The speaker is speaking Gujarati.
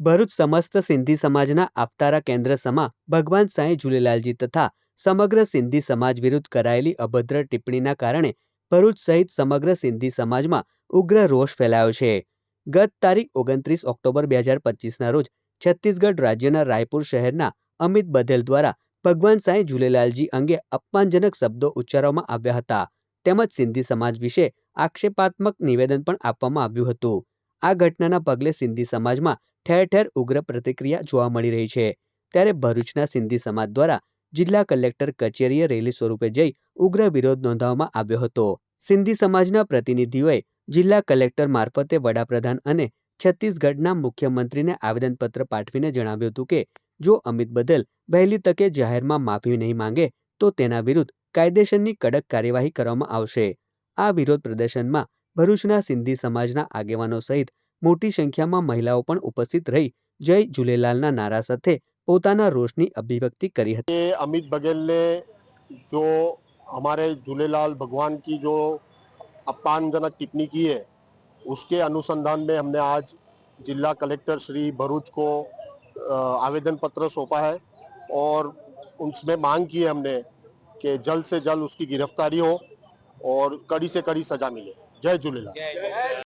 ભરૂચ સમસ્ત સિંધી સમાજના આપતારા કેન્દ્ર સમા ભગવાન સાંઈ ઝૂલેલાલજી તથા સમગ્ર સિંધી સમાજ વિરુદ્ધ કરાયેલી અભદ્ર ટિપ્પણીના કારણે ભરૂચ સહિત સમગ્ર સિંધી સમાજમાં ઉગ્ર રોષ ફેલાયો છે. ગત તારીખ ઓગણત્રીસ ઓક્ટોબર બે હજાર પચીસના રોજ છત્તીસગઢ રાજ્યના રાયપુર શહેરના અમિત બધેલ દ્વારા ભગવાન સાંઈ ઝૂલેલાલજી અંગે અપમાનજનક શબ્દો ઉચ્ચારવામાં આવ્યા હતા. તેમજ સિંધી સમાજ વિશે આક્ષેપાત્મક નિવેદન પણ આપવામાં આવ્યું હતું. આ ઘટનાના પગલે સિંધી સમાજમાં ઠેર ઠેર ઉગ્ર પ્રતિક્રિયા જોવા મળી રહી છે. ત્યારે ભરૂચના સિંધી સમાજ દ્વારા જિલ્લા કલેક્ટર કચેરીએ રેલી સ્વરૂપે જઈ ઉગ્ર વિરોધ નોંધાવવામાં આવ્યો હતો. સિંધી સમાજના પ્રતિનિધિઓએ જિલ્લા કલેક્ટર મારફતે વડાપ્રધાન અને છત્તીસગઢના મુખ્યમંત્રીને આવેદનપત્ર પાઠવીને જણાવ્યું હતું કે, જો અમિત બદલ વહેલી તકે જાહેરમાં માફી નહીં માંગે, તો તેના વિરુદ્ધ કાયદેસરની કડક કાર્યવાહી કરવામાં આવશે. આ વિરોધ પ્રદર્શનમાં ભરૂચના સિંધી સમાજના આગેવાનો સહિત મોટી સંખ્યામાં મહિલાઓ પણ ઉપસ્થિત રહી જય ઝૂલેલાલના નારા સાથે પોતાના રોષની અભિવ્યક્તિ કરી હતી ये अमित बघेल ने जो हमारे झूलेलाल भगवान की जो अपमानजनक टिप्पणी की है उसके अनुसंधान में हमने आज जिला कलेक्टर श्री भरूच को अ, आवेदन पत्र सौंपा है और उसमें मांग की है हमने कि जल्द से जल्द उसकी गिरफ्तारी हो और कड़ी से कड़ी सजा मिले जय झूलेलाल